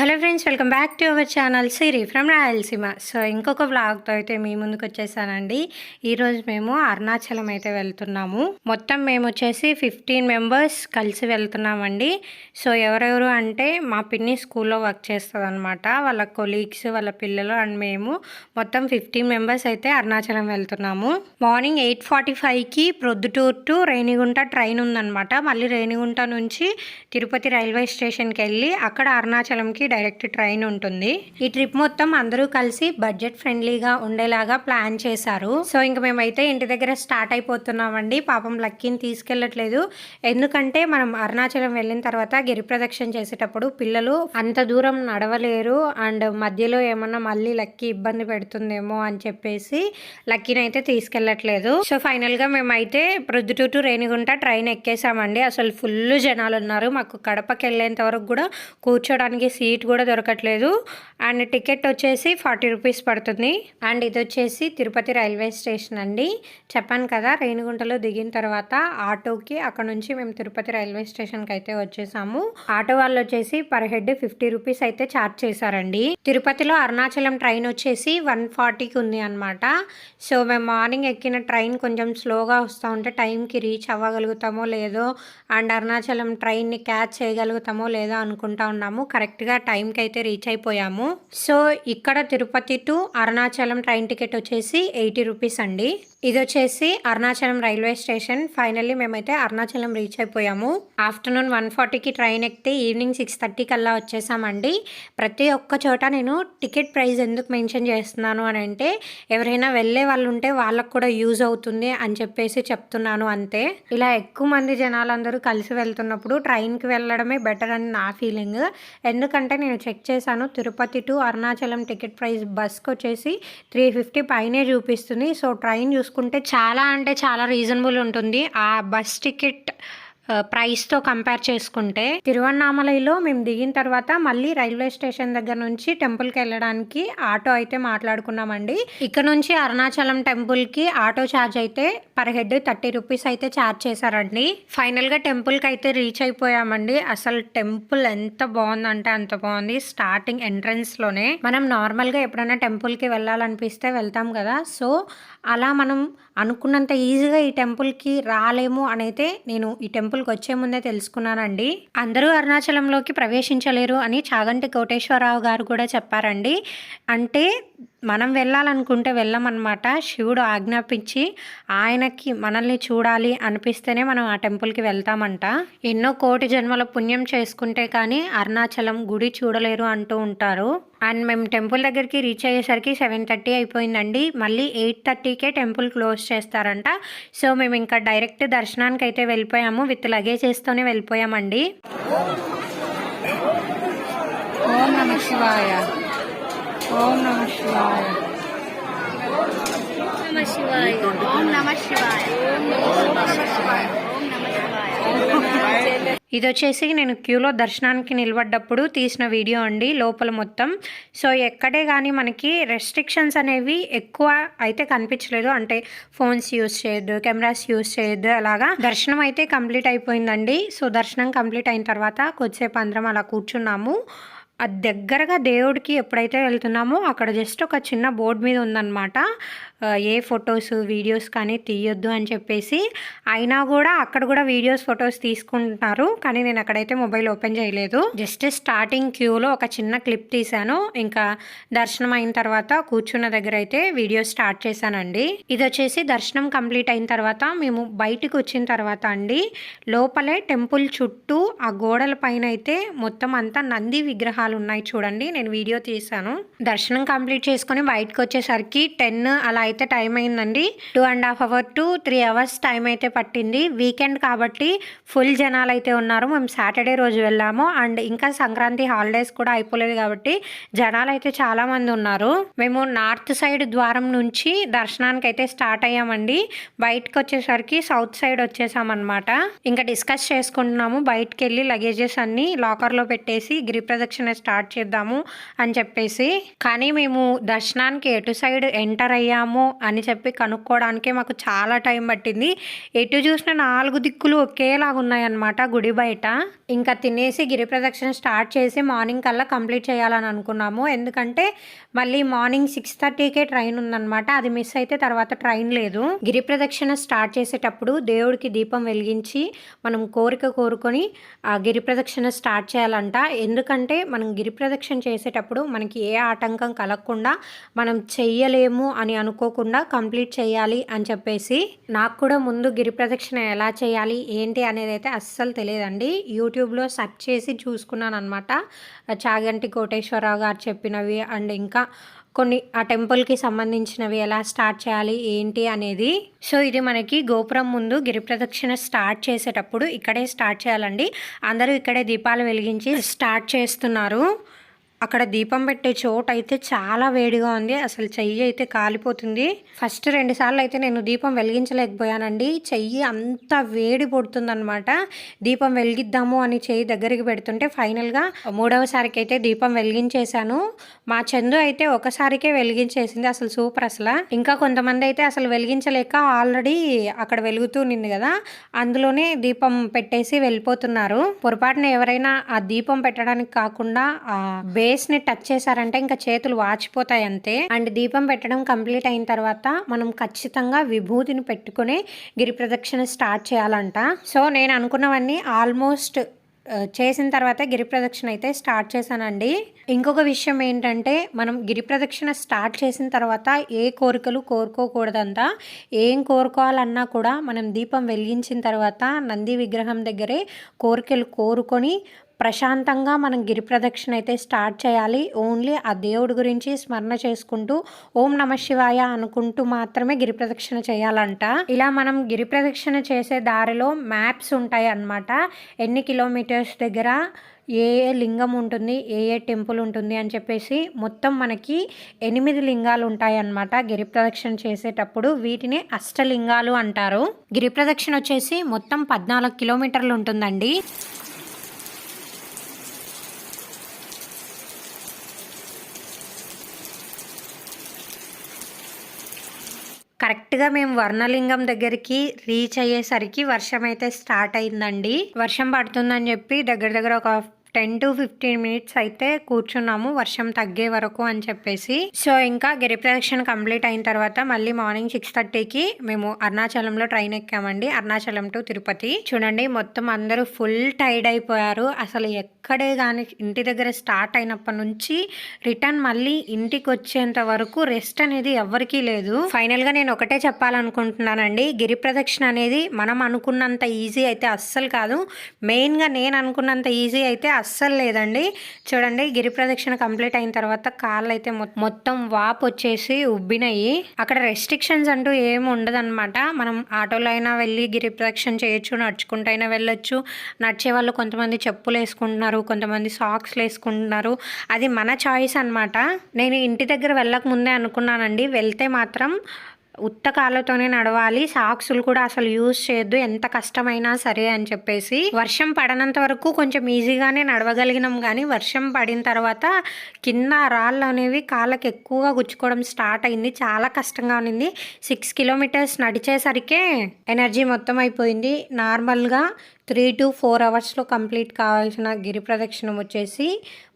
Hello friends welcome back to our channel Siri from Rayalaseema so ఇంకొక వ్లాగ్తో అయితే మీ ముందుకు వచ్చేసానండి. ఈరోజు మేము అరుణాచలం అయితే వెళ్తున్నాము. మొత్తం మేము వచ్చేసి ఫిఫ్టీన్ మెంబర్స్ కలిసి వెళ్తున్నామండి. సో ఎవరెవరు అంటే మా పిన్ని స్కూల్లో వర్క్ చేస్తుంది అనమాట వాళ్ళ కొలీగ్స్ వాళ్ళ పిల్లలు అండ్ మేము మొత్తం ఫిఫ్టీన్ మెంబర్స్ అయితే అరుణాచలం వెళ్తున్నాము. మార్నింగ్ ఎయిట్ ఫార్టీ ఫైవ్కి ప్రొద్దుటూర్ టు రేణిగుంట ట్రైన్ ఉందన్నమాట. మళ్ళీ రేణిగుంట నుంచి తిరుపతి రైల్వే స్టేషన్కి వెళ్ళి అక్కడ అరుణాచలంకి డైరెక్ట్ ట్రైన్ ఉంటుంది. ఈ ట్రిప్ మొత్తం అందరూ కలిసి బడ్జెట్ ఫ్రెండ్లీగా ఉండేలాగా ప్లాన్ చేశారు. సో ఇంక మేమైతే ఇంటి దగ్గర స్టార్ట్ అయిపోతున్నామండి. పాపం లక్కీని తీసుకెళ్ళట్లేదు. ఎందుకంటే మనం అరుణాచలం వెళ్ళిన తర్వాత గిరి ప్రదక్షిణ చేసేటప్పుడు పిల్లలు అంత దూరం నడవలేరు. అండ్ మధ్యలో ఏమన్నా మళ్ళీ లక్కీ ఇబ్బంది పెడుతుందేమో అని చెప్పేసి లక్కీని అయితే తీసుకెళ్ళట్లేదు. సో ఫైనల్గా మేమైతే ప్రొద్దుటూ టు రేణిగుంట ట్రైన్ ఎక్కేసామండి. అసలు ఫుల్ జనాలు ఉన్నారు మాకు కడపకి వెళ్ళేంత వరకు కూడా కూర్చోడానికి సీట్ కూడా దొరకట్లేదు. అండ్ టికెట్ వచ్చేసి ఫార్టీ రూపీస్ పడుతుంది. అండ్ ఇది వచ్చేసి తిరుపతి రైల్వే స్టేషన్ అండి. చెప్పాను కదా రేణిగుంటలో దిగిన తర్వాత ఆటోకి అక్కడ నుంచి మేము తిరుపతి రైల్వే స్టేషన్కి అయితే వచ్చేసాము. ఆటో వాళ్ళు వచ్చేసి పర్ హెడ్ ఫిఫ్టీ రూపీస్ అయితే ఛార్జ్ చేశారండి. తిరుపతిలో అరుణాచలం ట్రైన్ వచ్చేసి వన్ ఫార్టీకి ఉంది అనమాట సో మేము మార్నింగ్ ఎక్కిన ట్రైన్ కొంచెం స్లోగా వస్తూ ఉంటే టైంకి రీచ్ అవ్వగలుగుతామో లేదో అండ్ అరుణాచలం ట్రైన్ని క్యాచ్ చేయగలుగుతామో లేదో అనుకుంటా ఉన్నాము. కరెక్ట్గా టైంకి అయితే రీచ్ అయిపోయాము. సో ఇక్కడ Tirupati to Arunachalam train ticket వచ్చేసి ఎయిటీ రూపీస్ అండి. ఇది వచ్చేసి అరుణాచలం రైల్వే స్టేషన్. ఫైనల్లీ మేమైతే అరుణాచలం రీచ్ అయిపోయాము. ఆఫ్టర్నూన్ వన్ ఫార్టీకి ట్రైన్ ఎక్కితే ఈవినింగ్ సిక్స్ థర్టీ కల్లా వచ్చేసామండి. ప్రతి ఒక్క చోట నేను టికెట్ ప్రైస్ ఎందుకు మెన్షన్ చేస్తున్నాను అని అంటే ఎవరైనా వెళ్ళే వాళ్ళు ఉంటే వాళ్ళకు కూడా యూజ్ అవుతుంది అని చెప్పేసి చెప్తున్నాను అంతే. ఇలా ఎక్కువ మంది జనాలందరూ కలిసి వెళ్తున్నప్పుడు ట్రైన్కి వెళ్ళడమే బెటర్ అని నా ఫీలింగ్. ఎందుకంటే నేను చెక్ చేశాను. Tirupati to Arunachalam ticket price బస్కి వచ్చేసి త్రీ ఫిఫ్టీ పైనే చూపిస్తుంది. సో ట్రైన్ చూసుకుంటే చాలా అంటే చాలా రీజనబుల్ ఉంటుంది. ఆ బస్ టికెట్ ప్రైస్తో కంపేర్ చేసుకుంటే తిరువన్నామలైలో మేము దిగిన తర్వాత మళ్ళీ రైల్వే స్టేషన్ దగ్గర నుంచి టెంపుల్కి వెళ్ళడానికి ఆటో అయితే మాట్లాడుకున్నామండి. ఇక్కడ నుంచి అరుణాచలం టెంపుల్కి ఆటో ఛార్జ్ అయితే పర్ హెడ్ థర్టీ రూపీస్ అయితే ఛార్జ్ చేశారండి. ఫైనల్గా టెంపుల్కి అయితే రీచ్ అయిపోయామండి. అసలు టెంపుల్ ఎంత బాగుందంటే అంత బాగుంది. స్టార్టింగ్ ఎంట్రన్స్లోనే మనం నార్మల్గా ఎప్పుడైనా టెంపుల్కి వెళ్ళాలనిపిస్తే వెళ్తాం కదా. సో అలా మనం అనుకున్నంత ఈజీగా ఈ టెంపుల్కి రాలేము అనైతే నేను ఈ టెంపుల్ లోపలికి వచ్చే ముందే తెలుసుకున్నానండి అందరూ అరుణాచలంలోకి ప్రవేశించలేరు అని చాగంటి కోటేశ్వరరావు గారు కూడా చెప్పారండి. అంటే మనం వెళ్ళాలనుకుంటే వెళ్ళమన్నమాట. శివుడు ఆజ్ఞాపించి ఆయనకి మనల్ని చూడాలి అనిపిస్తేనే మనం ఆ టెంపుల్కి వెళ్తామంట. ఎన్నో కోటి జన్మల పుణ్యం చేసుకుంటే కానీ అరుణాచలం గుడి చూడలేరు అంటూ ఉంటారు. అండ్ మేము టెంపుల్ దగ్గరికి రీచ్ అయ్యేసరికి సెవెన్ థర్టీ అయిపోయిందండి. మళ్ళీ ఎయిట్ థర్టీకే టెంపుల్ క్లోజ్ చేస్తారంట. సో మేము ఇంకా డైరెక్ట్ దర్శనానికి అయితే వెళ్ళిపోయాము. విత్ లగేజెస్తోనే వెళ్ళిపోయామండి. ఓం నమ శివాయ. ఓం నమ శివాయ. నమ శివాయ. ఓం నమ శివాయ. ఓం నమ శివాయ. ఓం నమ శివాయ. ఇది వచ్చేసి నేను క్యూలో దర్శనానికి నిలబడ్డప్పుడు తీసిన వీడియో అండి లోపల మొత్తం. సో ఎక్కడే కానీ మనకి రెస్ట్రిక్షన్స్ అనేవి ఎక్కువ అయితే కనిపించలేదు. అంటే ఫోన్స్ యూస్ చేయొద్దు కెమెరాస్ యూస్ చేయొద్దు అలాగా. దర్శనం అయితే కంప్లీట్ అయిపోయిందండి. సో దర్శనం కంప్లీట్ అయిన తర్వాత కొద్దిసేపు అందరం అలా కూర్చున్నాము. ఆ దగ్గరగా దేవుడికి ఎప్పుడైతే వెళ్తున్నామో అక్కడ జస్ట్ ఒక చిన్న బోర్డు మీద ఉందన్నమాట. ఏ ఫొటోస్ వీడియోస్ కానీ తీయొద్దు అని చెప్పేసి. అయినా కూడా అక్కడ కూడా వీడియోస్ ఫొటోస్ తీసుకుంటున్నారు. కానీ నేను అక్కడైతే మొబైల్ ఓపెన్ చేయలేదు. జస్ట్ స్టార్టింగ్ క్యూలో ఒక చిన్న క్లిప్ తీశాను. ఇంకా దర్శనం అయిన తర్వాత కూర్చున్న దగ్గర అయితే వీడియో స్టార్ట్ చేశానండి. ఇది వచ్చేసి దర్శనం కంప్లీట్ అయిన తర్వాత మేము బయటికి వచ్చిన తర్వాత అండి లోపలే టెంపుల్ చుట్టూ ఆ గోడల పైన అయితే మొత్తం అంతా నంది విగ్రహాలు ఉన్నాయి చూడండి. నేను వీడియో తీశాను. దర్శనం కంప్లీట్ చేసుకొని బయటకు వచ్చేసరికి టెన్ అలా అయితే టైం అయిందండి. Two and half hour to three hours time అయితే పట్టింది. వీకెండ్ కాబట్టి ఫుల్ జనాలు అయితే ఉన్నారు. మేము సాటర్డే రోజు వెళ్ళాము. అండ్ ఇంకా సంక్రాంతి హాలిడేస్ కూడా అయిపోలేదు కాబట్టి జనాలు అయితే చాలా మంది ఉన్నారు. మేము నార్త్ సైడ్ ద్వారం నుంచి దర్శనానికి అయితే స్టార్ట్ అయ్యామండి. బయటకు వచ్చేసరికి సౌత్ సైడ్ వచ్చేసామన్నమాట. ఇంకా డిస్కస్ చేసుకుంటున్నాము. బయటకు వెళ్ళి లగేజెస్ అన్ని లాకర్లో పెట్టేసి గిరి ప్రదక్షిణ స్టార్ట్ చేద్దాము అని చెప్పేసి. కానీ మేము దర్శనానికి ఎటు సైడ్ ఎంటర్ అయ్యాము అని చెప్పి కనుక్కోవడానికే మాకు చాలా టైం పట్టింది. ఎటు చూసిన నాలుగు దిక్కులు ఒకేలాగా ఉన్నాయన్నమాట గుడి బయట. ఇంకా తినేసి గిరి ప్రదక్షిణ స్టార్ట్ చేసి మార్నింగ్ కల్లా కంప్లీట్ చేయాలని అనుకున్నాము. ఎందుకంటే మళ్ళీ మార్నింగ్ సిక్స్ థర్టీకే ట్రైన్ ఉందన్నమాట. అది మిస్ అయితే తర్వాత ట్రైన్ లేదు. గిరి ప్రదక్షిణ స్టార్ట్ చేసేటప్పుడు దేవుడికి దీపం వెలిగించి మనం కోరిక కోరుకొని ఆ గిరి ప్రదక్షిణ స్టార్ట్ చేయాలంట. ఎందుకంటే మనం గిరి ప్రదక్షిణ చేసేటప్పుడు మనకి ఏ ఆటంకం కలగకుండా మనం చెయ్యలేము అని అనుకోకుండా కంప్లీట్ చేయాలి అని చెప్పేసి నాకు కూడా ముందు గిరి ప్రదక్షిణ ఎలా చేయాలి ఏంటి అనేది అయితే అస్సలు తెలియదండి. యూట్యూబ్లో సెర్చ్ చేసి చూసుకున్నాను అనమాట చాగంటి కోటేశ్వరరావు గారు చెప్పినవి అండ్ ఇంకా కొన్ని ఆ టెంపుల్కి సంబంధించినవి ఎలా స్టార్ట్ చేయాలి ఏంటి అనేది. సో ఇది మనకి గోపురం ముందు గిరి ప్రదక్షిణ స్టార్ట్ చేసేటప్పుడు ఇక్కడే స్టార్ట్ చేయాలండి. అందరూ ఇక్కడే దీపాలు వెలిగించి స్టార్ట్ చేస్తున్నారు. అక్కడ దీపం పెట్టే చోటు అయితే చాలా వేడిగా ఉంది. అసలు చెయ్యి అయితే కాలిపోతుంది. ఫస్ట్ రెండు సార్లు అయితే నేను దీపం వెలిగించలేకపోయానండి. చెయ్యి అంత వేడి పడుతుందనమాట దీపం వెలిగిద్దాము అని చెయ్యి దగ్గరికి పెడుతుంటే ఫైనల్గా మూడవసారికి అయితే దీపం వెలిగించేశాను. మా చందు అయితే ఒకసారికే వెలిగించేసింది. అసలు సూపర్ అసలు. ఇంకా కొంతమంది అయితే అసలు వెలిగించలేక ఆల్రెడీ అక్కడ వెలుగుతూ నింది కదా. అందులోనే దీపం పెట్టేసి వెళ్ళిపోతున్నారు. పొరపాటున ఎవరైనా ఆ దీపం పెట్టడానికి కాకుండా ఆ బేస్ని టచ్ చేశారంటే ఇంకా చేతులు వాచిపోతాయి అంతే అండ్ దీపం పెట్టడం కంప్లీట్ అయిన తర్వాత మనం ఖచ్చితంగా విభూతిని పెట్టుకుని గిరి ప్రదక్షిణ స్టార్ట్ చేయాలంట. సో నేను అనుకున్నవన్నీ ఆల్మోస్ట్ చేసిన తర్వాత గిరి ప్రదక్షిణ అయితే స్టార్ట్ చేశానండి. ఇంకొక విషయం ఏంటంటే మనం గిరి ప్రదక్షిణ స్టార్ట్ చేసిన తర్వాత ఏ కోరికలు కోరుకోకూడదంతా. ఏం కోరుకోవాలన్నా కూడా మనం దీపం వెలిగించిన తర్వాత నంది విగ్రహం దగ్గరే కోరికలు కోరుకొని ప్రశాంతంగా మనం గిరి ప్రదక్షిణ అయితే స్టార్ట్ చేయాలి. ఓన్లీ ఆ దేవుడి గురించి స్మరణ చేసుకుంటూ ఓం నమ శివాయ అనుకుంటూ మాత్రమే గిరి ప్రదక్షిణ చేయాలంట. ఇలా మనం గిరి ప్రదక్షిణ చేసే దారిలో మ్యాప్స్ ఉంటాయి అన్నమాట. ఎన్ని కిలోమీటర్స్ దగ్గర ఏ ఏ లింగం ఉంటుంది ఏ ఏ టెంపుల్ ఉంటుంది అని చెప్పేసి మొత్తం మనకి ఎనిమిది లింగాలు ఉంటాయి అన్నమాట గిరి ప్రదక్షిణ చేసేటప్పుడు. వీటిని అష్టలింగాలు అంటారు. గిరి ప్రదక్షిణ వచ్చేసి మొత్తం పద్నాలుగు కిలోమీటర్లు ఉంటుందండి. కరెక్ట్గా మేము వర్ణలింగం దగ్గరికి రీచ్ అయ్యేసరికి వర్షం అయితే స్టార్ట్ అయిందండి. వర్షం పడుతుందని చెప్పి దగ్గర దగ్గర ఒక టెన్ టు ఫిఫ్టీన్ మినిట్స్ అయితే కూర్చున్నాము వర్షం తగ్గే వరకు అని చెప్పేసి. సో ఇంకా గిరి ప్రదక్షిణ కంప్లీట్ అయిన తర్వాత మళ్ళీ మార్నింగ్ సిక్స్ థర్టీకి మేము అరుణాచలంలో ట్రైన్ ఎక్కామండి. అరుణాచలం టు తిరుపతి. చూడండి మొత్తం అందరూ ఫుల్ టైర్డ్ అయిపోయారు. అసలు ఎక్కడే కానీ ఇంటి దగ్గర స్టార్ట్ అయినప్పటి నుంచి రిటర్న్ మళ్ళీ ఇంటికి వచ్చేంత వరకు రెస్ట్ అనేది ఎవరికీ లేదు. ఫైనల్గా నేను ఒకటే చెప్పాలనుకుంటున్నానండి గిరి ప్రదక్షిణ అనేది మనం అనుకున్నంత ఈజీ అయితే అస్సలు కాదు. మెయిన్గా నేను అనుకున్నంత ఈజీ అయితే అస్సలు లేదండి. చూడండి గిరి ప్రదక్షిణ కంప్లీట్ అయిన తర్వాత కాళ్ళు అయితే మొత్తం వాపు వచ్చేసి ఉబ్బినాయి. అక్కడ రెస్ట్రిక్షన్స్ అంటూ ఏమి ఉండదన్నమాట. మనం ఆటోలో అయినా వెళ్ళి గిరి ప్రదక్షిణ చేయొచ్చు నడుచుకుంటూ అయినా వెళ్ళొచ్చు. నడిచే వాళ్ళు కొంతమంది చెప్పులు వేసుకుంటున్నారు కొంతమంది సాక్స్లు వేసుకుంటున్నారు. అది మన చాయిస్ అనమాట నేను ఇంటి దగ్గర వెళ్ళక ముందే అనుకున్నానండి. వెళ్తే మాత్రం ఉత్త కాళ్ళతోనే నడవాలి. సాక్సులు కూడా అసలు యూజ్ చేయొద్దు. ఎంత కష్టమైనా సరే అని చెప్పేసి వర్షం పడనంత వరకు కొంచెం ఈజీగానే నడవగలిగినాం. కానీ వర్షం పడిన తర్వాత కింద రాళ్ళు అనేవి కాళ్ళకి ఎక్కువగా గుచ్చుకోవడం స్టార్ట్ అయింది. చాలా కష్టంగా ఉన్నింది సిక్స్ కిలోమీటర్స్ నడిచేసరికే ఎనర్జీ మొత్తం అయిపోయింది. నార్మల్గా త్రీ టు ఫోర్ అవర్స్లో కంప్లీట్ కావాల్సిన గిరి ప్రదక్షిణం వచ్చేసి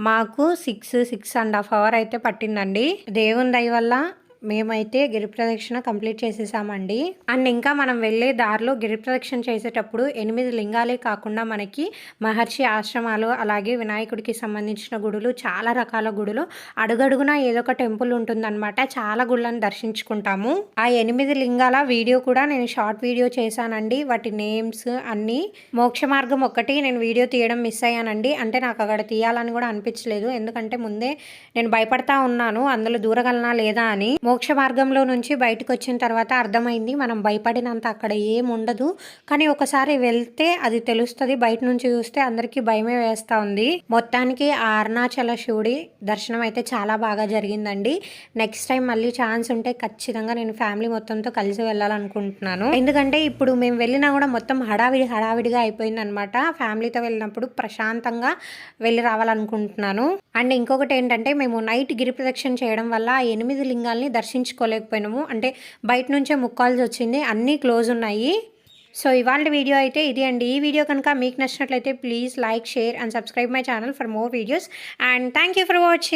మాకు six six and half hour అయితే పట్టిందండి. దేవుని దయ వల్ల మేమైతే గిరి ప్రదక్షిణ కంప్లీట్ చేసేసామండి. అండ్ ఇంకా మనం వెళ్ళే దారిలో గిరి ప్రదక్షిణ చేసేటప్పుడు ఎనిమిది లింగాలే కాకుండా మనకి మహర్షి ఆశ్రమాలు అలాగే వినాయకుడికి సంబంధించిన గుడులు చాలా రకాల గుడులు అడుగడుగునా ఏదో ఒక టెంపుల్ ఉంటుందన్నమాట. చాలా గుళ్ళని దర్శించుకుంటాము. ఆ ఎనిమిది లింగాల వీడియో కూడా నేను షార్ట్ వీడియో చేశానండి. వాటి నేమ్స్ అన్నీ మోక్ష మార్గం ఒక్కటి నేను వీడియో తీయడం మిస్ అయ్యానండి. అంటే నాకు అక్కడ తీయాలని కూడా అనిపించలేదు. ఎందుకంటే ముందే నేను భయపడతా ఉన్నాను. అందులో దూరగలనా లేదా అని. మోక్ష మార్గంలో నుంచి బయటకు వచ్చిన తర్వాత అర్థమైంది మనం భయపడినంత అక్కడ ఏం ఉండదు. కానీ ఒకసారి వెళ్తే అది తెలుస్తుంది బయట నుంచి చూస్తే అందరికీ భయమే వేస్తూ ఉంది. మొత్తానికి ఆ అరుణాచల శివుడి దర్శనం అయితే చాలా బాగా జరిగిందండి. నెక్స్ట్ టైం మళ్ళీ ఛాన్స్ ఉంటే ఖచ్చితంగా నేను ఫ్యామిలీ మొత్తంతో కలిసి వెళ్ళాలనుకుంటున్నాను. ఎందుకంటే ఇప్పుడు మేము వెళ్ళినా కూడా మొత్తం హడావిడి హడావిడిగా అయిపోయింది అనమాట ఫ్యామిలీతో వెళ్ళినప్పుడు ప్రశాంతంగా వెళ్ళి రావాలనుకుంటున్నాను. అండ్ ఇంకొకటి ఏంటంటే మేము నైట్ గిరి ప్రదక్షిణ చేయడం వల్ల ఎనిమిది లింగాల్ని దర్శించుకోలేకపోయినాము. అంటే బయట నుంచే ముక్కాల్సి వచ్చింది. అన్నీ క్లోజ్ ఉన్నాయి. సో ఇవాళ వీడియో అయితే ఇది అండి. ఈ వీడియో కనుక మీకు నచ్చినట్లయితే please like share and subscribe my channel for more videos. And thank you for watching.